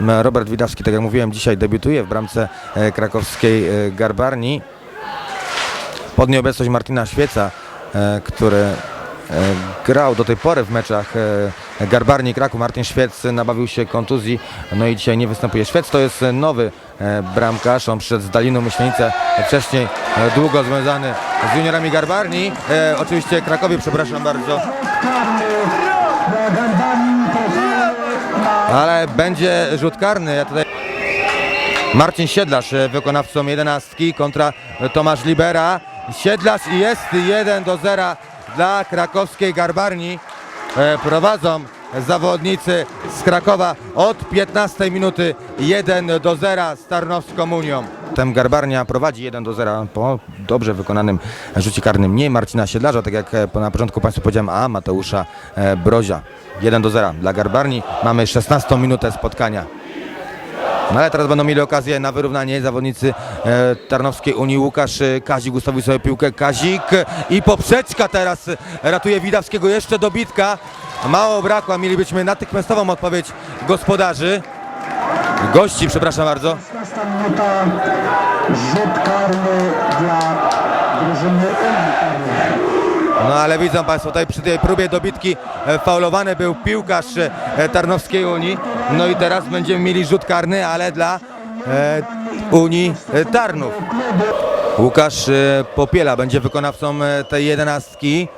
Robert Widawski, tak jak mówiłem, dzisiaj debiutuje w bramce e, krakowskiej e, Garbarni. Pod nieobecność Martina Świeca, e, który e, grał do tej pory w meczach e, Garbarni Kraków. Martin Świec nabawił się kontuzji, no i dzisiaj nie występuje. Świec to jest nowy e, bramkarz, on przyszedł z Daliną Myślenicę, wcześniej e, długo związany z juniorami Garbarni. E, oczywiście Krakowie, przepraszam bardzo. Ale będzie rzut karny. Ja tutaj Marcin Siedlarz e, wykonawcą jedenastki kontra Tomasz Libera. Siedlarz jest 1 do 0 dla krakowskiej Garbarni. E, Prowadzą zawodnicy z Krakowa od 15 minuty 1 do 0 z Tarnowską Unią. Tem Garbarnia prowadzi 1 do 0 po dobrze wykonanym rzucie karnym. Nie Marcina Siedlarza, tak jak e, na początku Państwu powiedziałem, a Mateusza e, Brozia. 1 do 0 dla Garbarni. Mamy 16 minutę spotkania. No ale teraz będą mieli okazję na wyrównanie zawodnicy e, Tarnowskiej Unii. Łukasz e, Kazik ustawił sobie piłkę. Kazik i poprzeczka teraz ratuje Widawskiego. Jeszcze dobitka. Mało brakło, mielibyśmy natychmiastową odpowiedź gospodarzy. Gości, przepraszam bardzo. 16 minuta, rzut karny dla drużyny. No ale widzą Państwo, tutaj przy tej próbie dobitki e, faulowany był piłkarz e, Tarnowskiej Unii. No i teraz będziemy mieli rzut karny, ale dla e, Unii Tarnów. Łukasz Popiela będzie wykonawcą tej jedenastki.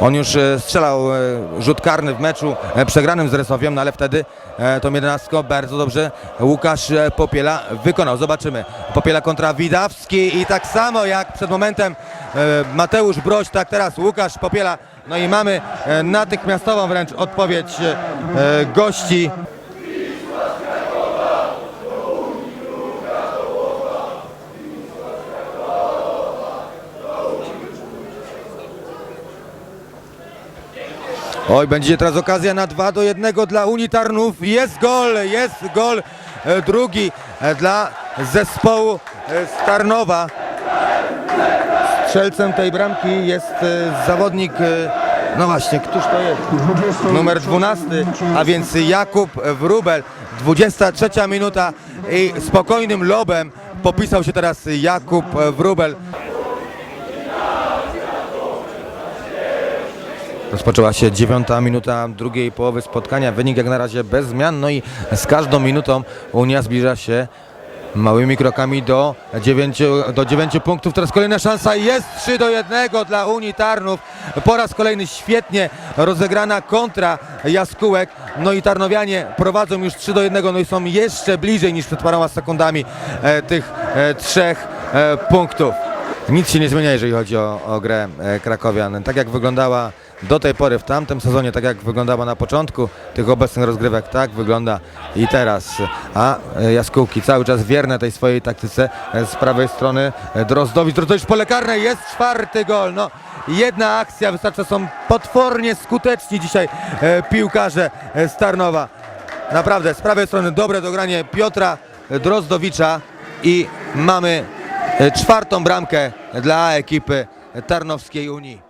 On już e, strzelał e, rzut karny w meczu e, przegranym z Resowiem, no ale wtedy tą jedenastką bardzo dobrze Łukasz Popiela wykonał. Zobaczymy. Popiela kontra Widawski i tak samo jak przed momentem Mateusz Broś, tak teraz Łukasz Popiela. No i mamy natychmiastową wręcz odpowiedź gości. Oj, będzie teraz okazja na 2 do 1 dla Unii Tarnów. Jest gol, jest gol e, drugi e, dla zespołu e, z Tarnowa. Strzelcem tej bramki jest zawodnik, no właśnie, któż to jest? 20 Numer 12, a więc Jakub Wrubel. 23 minuta i spokojnym lobem popisał się teraz Jakub Wrubel. Rozpoczęła się dziewiąta minuta drugiej połowy spotkania. Wynik jak na razie bez zmian. No i z każdą minutą Unia zbliża się małymi krokami do 9, do 9 punktów. Teraz kolejna szansa. Jest 3 do 1 dla Unii Tarnów. Po raz kolejny świetnie rozegrana kontra Jaskółek. No i Tarnowianie prowadzą już 3 do 1. No i są jeszcze bliżej niż przed paroma sekundami e, tych e, trzech e, punktów. Nic się nie zmienia, jeżeli chodzi o, o grę e, Krakowian. Tak jak wyglądała do tej pory w tamtym sezonie, tak jak wyglądała na początku tych obecnych rozgrywek, tak wygląda i teraz. A e, Jaskółki cały czas wierne tej swojej taktyce e, z prawej strony e, Drozdowicz. Drozdowicz pole karne, jest czwarty gol. No, jedna akcja, wystarczy, są potwornie skuteczni dzisiaj piłkarze z Tarnowa. Naprawdę, z prawej strony dobre dogranie Piotra Drozdowicza i mamy czwartą bramkę dla ekipy Tarnowskiej Unii.